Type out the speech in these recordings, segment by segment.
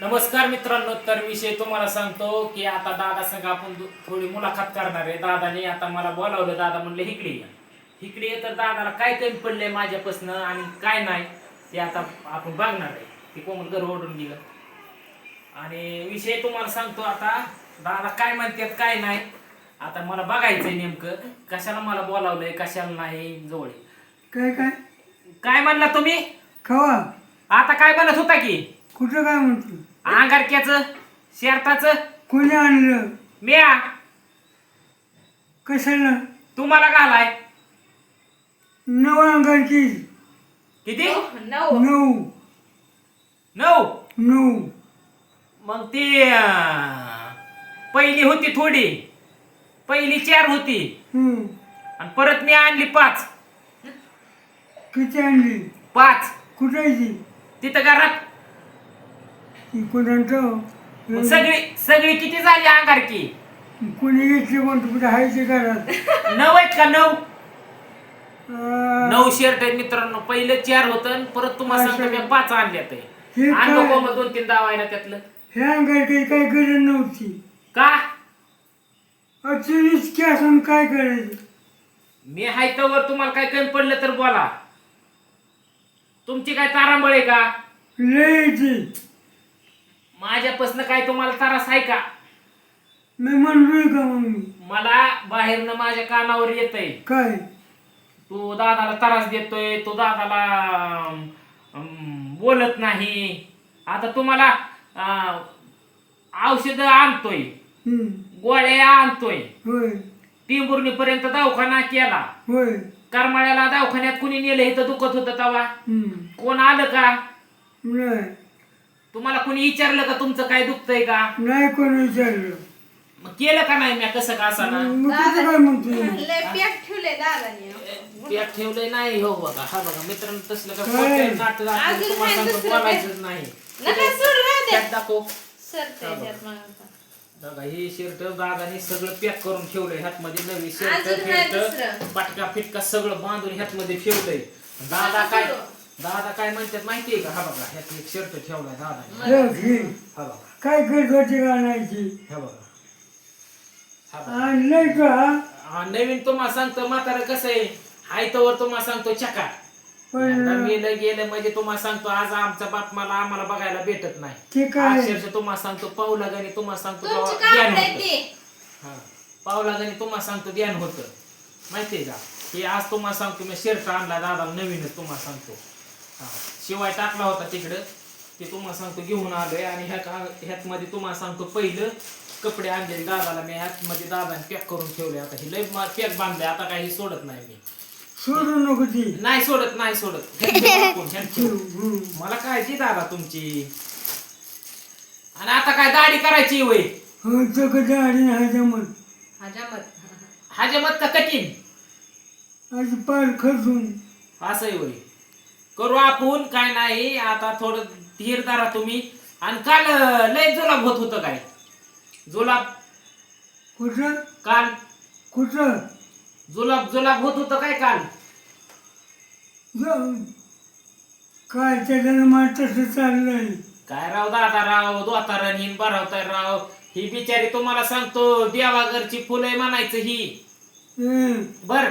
नमस्कार मित्रांनो तर विषय तुम्हाला सांगतो की आता दादा संग आपण थोडी मुलाखत करणार आहे. दादाने आता मला बोलावलं दादा म्हणले इकडे या. इकडे ये तर दादाला काय कमी पडलंय माझ्यापासनं आणि काय नाही ते आता आपण बघणार आहे. ते कोमल घर ओढून गेलं. आणि विषय तुम्हाला सांगतो आता दादा काय म्हणतात काय नाही. आता मला बघायचंय नेमकं कशाला मला बोलावलंय कशाला नाही जवळ. काय काय? काय म्हणला तुम्ही? खवा आता काय म्हणत होता की? कुठं काय म्हणतो? अंगारक्याचं शेरताचं कोणी आणलं? म्या. कशाला? तुम्हाला घालाय नऊ अंगाची किती? नऊ नऊ. नऊ. नऊ. मग ती अं, पहिली होती थोडी. पहिली चार होती. हम्म. आणि परत मी आणली पाच. किती आणली? पाच. कुठं तिथं घरात. कोणाचं? मग सगळी सगळी किती झाली अंगारकी? कोणी घेतली कोणतं कुठं आहे ते घरात? नऊ आहेत का नऊ? अं, नऊ शर्ट आहेत मित्रांनो. पहिलं चार होतं आणि परत तुम्हाला. सांगतो मी पाच आणल्यात हे काय? आणलं मग दोन तीन दावायला त्यातलं. ह्या अंगाची काही गरज नव्हती. का? अडचणीच की असून काय करायचं? मी हाय तवर तुम्हाला काय कमी पडलं तर बोला. तुमची काय तारांबळ आहे का? लय ती. माझ्यापासून काय तुम्हाला त्रास आहे का? मी म्हणलोय का मग मी? मला बाहेरनं माझ्या कानावर येतय. काय? तू दादाला त्रास देतोय तू दादाला अं, बोलत नाही. आता तुम्हाला औषध आणतोय. हम्म. गोळ्या आणतोय. होय. टिंबुर्णीपर्यंत दवाखाना केला. होय. करमाळ्याला दवाखान्यात कुणी नेलं इथं दुखत होतं तवा. हम्म. कोण आलं का? नाही. तुम्हाला कुणी विचारलं का तुमचं काय दुखतंय का? नाही कोणी विचारलं. मग केलं का नाही मी कसं का असा मग काय लय पॅक ठेवले दादाने. पॅक ठेवलंय नाही हो बघा. हा बघा मित्रांनो तसलं का काय? कोणत्याही नाटक असलं अजून तुम्हाला काय सांगतो दुसरं बोलायचंच नाही. नका सोड राहू त्यात दे दाखव. सर त्याच्यात मला आता. बघा हे शर्ट दादाने सगळं पॅक करून ठेवलंय. ह्यातमध्ये नवी शर्ट अजून. पटका फिटका सगळं बांधून ह्यातमध्ये ठेवलंय. दादा काय. दादा काय म्हणतात माहितीये का? हा बघा ह्यात एक शर्ट ठेवलाय दादा. हे. हा बघा. काय होती आणायची? हा बघा. हा बघा. आणलंय का? हा, नवीन तुम्हाला सांगतो म्हातारा कसं आहे? हाय तवर तुम्हाला सांगतो चका. पण मेलं गेलं म्हणजे तुम्हाला सांगतो आज आमचा बाप मला आम्हाला बघायला भेटत नाही. ते काय अक्षरशः तुम्हाला सांगतो पावला गणी तुम्हाला सांगतो तुमची तेव्हा ध्यान काम नाही होतं. ते हा. पावला गणी तुम्हाला सांगतो ध्यान होतं. माहितीये का? हे आज तुम्हाला सांगतो मी शर्ट आणला दादा नवीनच तुम्हाला सांगतो. शिवाय टाकला होता तिकडं. ते तुम्हाला सांगतो घेऊन आलोय आणि ह्या का ह्यात मध्ये तुम्हाला सांगतो पहिलं कपडे आणले दादाला मी ह्यात मध्ये दादाने पॅक करून ठेवले आता. हे लय पॅक बांधले आता काही सोडत नाही मी. सोडू नको ती. नाही सोडत नाही सोडत. मला काळजी दादा तुमची. आणि आता काय दाढी करायची वय? हो तो कधी आली नाही जमत हजामत. हाजमत का कठीण? आज पार खर्चून असंही वय. करू आपण काय नाही. आता थोडं धीर धरा तुम्ही. आणि काल लय जुलाब होत होतं काय? जुलाब? कुठं काल? कुठं जुलाब जुलाब होत होतं काय काल. काय त्याच्यानं मला तसं चाललंय. काय राव दादा राव दोतारण हिन बरावताय राव ही बिचारी तुम्हाला सांगतो देवाघरची फुलं म्हणायचं ही. हं. बर.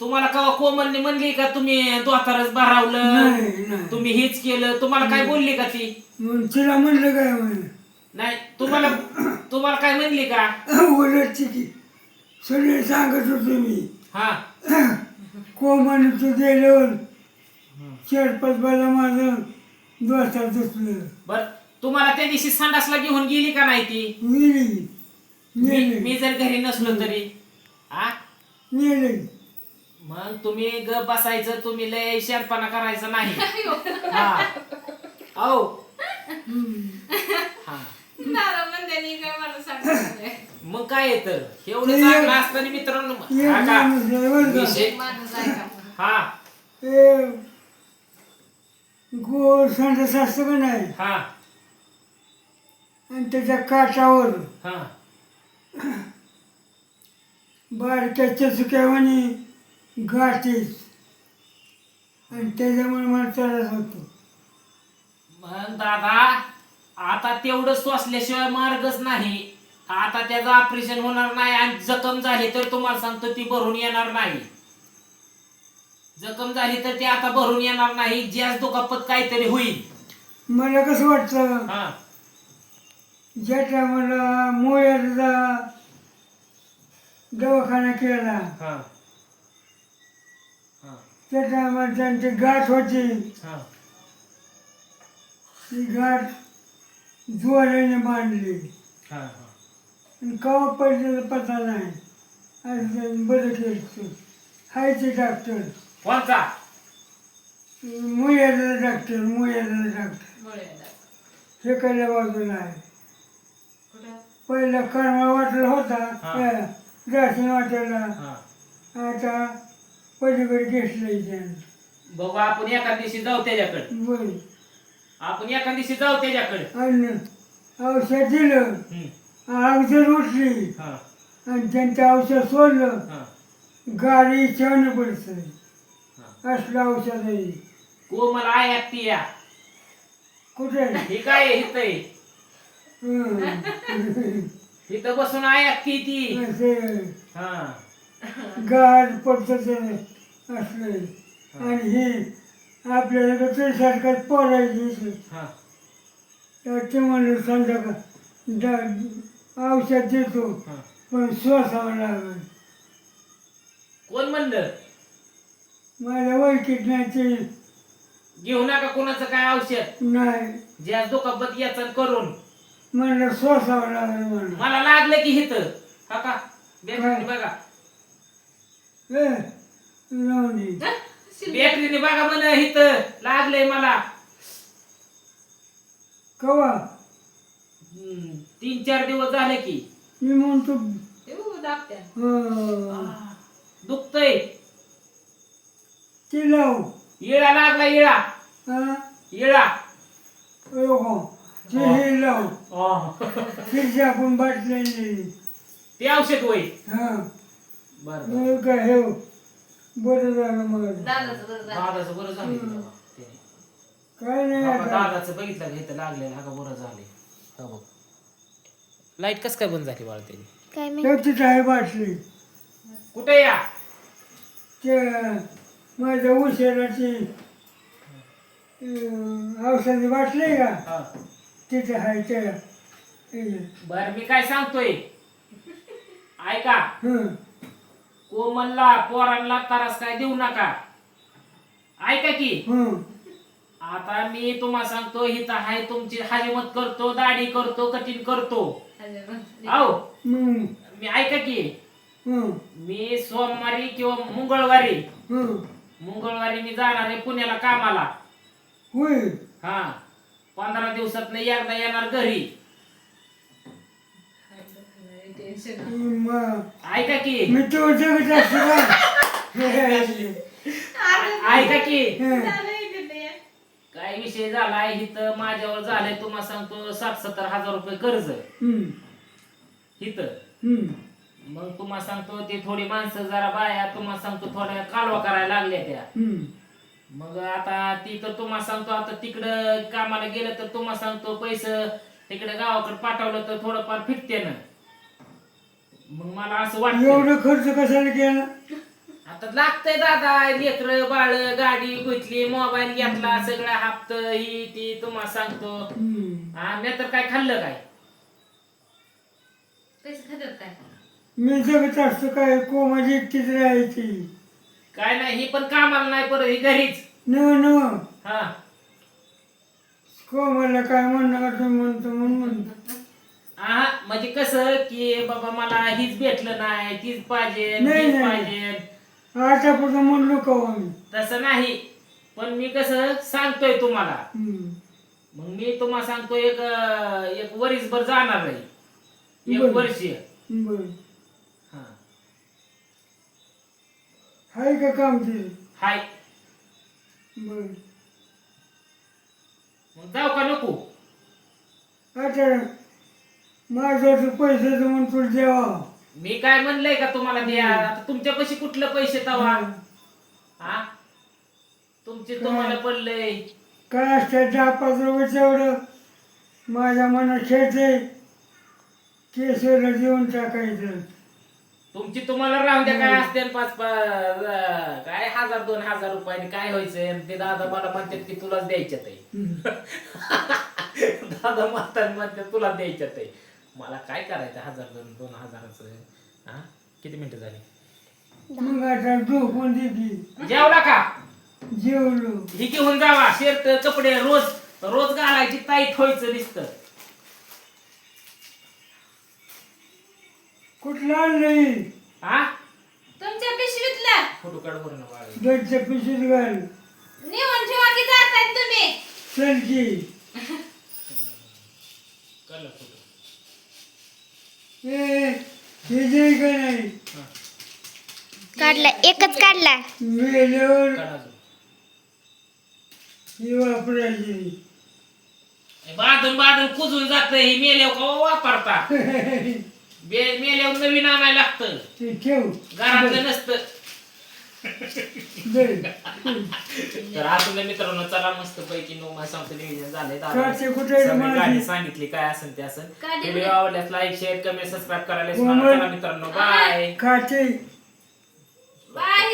तुम्हाला कवा कोमलने म्हणली का तुम्ही दोतारच भरावलं? नाही नाही. तुम्ही हेच केलं. तुम्हाला काय बोलली का ती? मग तिला म्हणलं काय म्हणे नाही तुम्हाला तुम्हाला काय म्हणली का? ओरडते की. सगळे सांगत होतो मी. हा. को म्हणे तू गेल्यावर चार पाच बाला माझं दोस्तात दुसलं. बर तुम्हाला त्या दिवशी संडासला घेऊन गेली का नाही ती? नेली मी नेली. मी जर घरी नसलो तरी. हा नेली. मग तुम्ही ग बसायचं तुम्ही लय शेरपणा करायचा नाही. हा. औ. हा. दादा म्हणते काय मला सांगत मग काय आहे तर? एवढं चांगलं असताना मित्रांनो. हा का? विषय? माणूस हा. ते गोल संडास असतं का नाही? हा. आणि त्याच्या काठावर हा. बारक्याच्या चुक्यावानी गाठीस आणि त्याच्यामुळे मला त्रास होतो. मग दादा आता तेवढं सोसल्याशिवाय मार्गच नाही. आता त्याचं ऑपरेशन होणार नाही आणि जखम झाली तर तुम्हाला सांगतो ती भरून येणार नाही. जखम झाली तर ती आता भरून येणार नाही. ज्याच दुखापत काहीतरी होईल. मला कसं वाटतं? हा. ज्या टायमाला मोयाचा दवाखाना केला हा. त्या टायमाला त्यांची गाठ होती. हा. ती गाठ जोराने बांधली. हा आणि कवा पडलेला पता नाही. त्यांनी बरं केलं. हाय ते डॉक्टर कोणता? मुयाला डॉक्टर मुयाला डॉक्टर. हे पहिल्या बाजूला आहे कुठं? पहिला कर्मा वाटला होता. हा. राशन वाटायला हा. आता घेतलंय त्यानं. बघू आपण एका दिवशी जाऊ त्याच्याकडे. बर. आपण एका दिवशी जाऊ त्याच्याकडे. आणि औषध दिलं. हम्म. जर उठली. हा. आणि त्यांचं औषध सोडलं. हा. गाडी छान पडतं हा. असलं औषध आहे. कोमल आहे ती या. कुठे? हे काय आहे? इथं आहे? हं. इथं बसून आहे ती ती. असे. हा. गाड पडतं असलं. आणि हे आपल्याला कसं सारखं पोरायची हा. ते म्हणलं समजा का औषध देतो हा. पण सोसावं लागेल कोण म्हणलं? माझ्या ते. घेऊ नका कोणाचं काय औषध. नाही. ज्या दुखापत याचं करून. म्हणलं सोसावं लागेल म्हणलं. मला लागलं की हिथं. हा का? बघा. ए हं? शिल्पी. बॅटरीने बघा म्हण हिथं लागलंय मला. कवा? हम्म, तीन चार दिवस झाले की. मी म्हणतो ते बघू दाबत्या. हं, दुखतय. ते लाव. इळा लागला इळा. हा? इळा. हो. ते हे. लाव. अह. ते आपण बाटलेली ते औषध होय हा. बर मग काय हे. बरं झालं मग दादाचं बरं झालं. दादाचं बरं झालं की बाबा. त्याने. काय नाही बाबा, आता. दादाचं बघितलं का? इथं लागलेलं. हा का बरं झाले हा बघ. लाइट कस काय बंद झाली बाळा त्याची? काय मी त्याची आहे बाटली कुठे या? ते माझ्या उशिराची औषधी बाटली का? हा. तिथे आहे बर मी काय सांगतोय? ऐका. हं. कोमलला पोरांना त्रास काय देऊ नका. ऐका की. हं आता मी तुम्हाला सांगतो हिथं हाय तुमची हजमत करतो दाढी करतो कठीण करतो. मी ऐका की. हं मी सोमवारी किंवा मंगळवारी हं मंगळवारी मी जाणार आहे पुण्याला कामाला. होय. हा. पंधरा दिवसात एकदा येणार घरी. ऐका की मी तो ऐका की हं. झालं. काय विषय झालाय इथं माझ्यावर झालंय तुम्हाला सांगतो साठ सत्तर हजार रुपये कर्ज हं. इथं हं. मग तुम्हाला सांगतो ते थोडी माणसं जरा बाया तुम्हाला सांगतो थोड्या कालवा करायला लागल्या त्या हं. मग आता ती तर तुम्हाला सांगतो आता तिकडं कामाला गेलं तर तुम्हाला सांगतो पैसे तिकडे गावाकडे पाठवलं तर थोडंफार फिटते ना मग मला असं वाटतं एवढं खर्च कशाला केला? आता लागतंय दादा लेकर बाळ गाडी घेतली मोबाईल घेतला सगळं हप्त ही ती तुम्हाला सांगतो. हं. हा मी तर काय खाल्लं काय? पैसे खात्यात काय? मी जगत असतो काय? को माझी एकटीच राहायची. काय नाही ही पण कामाला नाही परत ही घरीच. न न. हा. को मला काय म्हणणार तुम्ही? म्हणतो म्हणून म्हणतो. हा म्हणजे कसं की बाबा मला हीच भेटलं नाही तीच पाहिजे नाही, नाही. पाहिजे. आतापासून म्हणलो का हो आम्ही? तसं नाही. पण मी कसं सांगतोय तुम्हाला. मग मी तुम्हाला सांगतो एक अं, एक वरीसभर जाणार आहे. एक बरं. वर्ष. बरं. हा. आहे का काम ते? हाय. बरं. मग जाऊ का नको? आता माझ्याकडे पैसे म्हणून तुला द्यावा. मी काय म्हणलंय का तुम्हाला द्या आता तुमच्यापाशी कुठलं पैसे तवा? हा? तुमचे तुम्हाला पडलंय. काय असतं दहा पाच रुपये तेवढं? माझ्या मनात खेळते केशवला देऊन टाकायचं. तुमची तुम्हाला राहू द्या काय असते पाच पाच काय हजार दोन हजार रुपयाने काय व्हायचंय? आणि ते दादा मला म्हणतात की तुलाच द्यायच्यात आहे. दादा म्हणतात म्हणतात तुला द्यायच्यात आहे. मला काय करायचं? हजार दोन दोन हजाराचं. हा? किती मिनिटं झाली? मग आता झोपून जेवला का? जेवलो. ही घेऊन जावा. शर्ट कपडे रोज रोज घालायची टाईट व्हायचं दिसतं. कुठलं आणलंय? हा? तुमच्या पिशवीतला. फोटो काढ बरं ना बाळा. बेडच्या पिशीत घाल नेऊन ठेवा की जाताय तुम्ही. चल की. काढला फोटो. नाही काढला एकच काढला अजून. ही वापरायची. बांधून बांधून कुजून जात ही मेल्यावर का वापरता? बे- मेल्यावर नवीन आणायला लागतं. ते ठेव. घरातलं नसतं. तर आतून मित्रांनो चला मस्त पैकी नऊ मला सांगतो नियोजन झाले कुठे सांगितली काय असेल ते असेल. व्हिडिओ आवडल्यास लाईक शेअर कमेंट सबस्क्राईब करायला मित्रांनो बाय बाय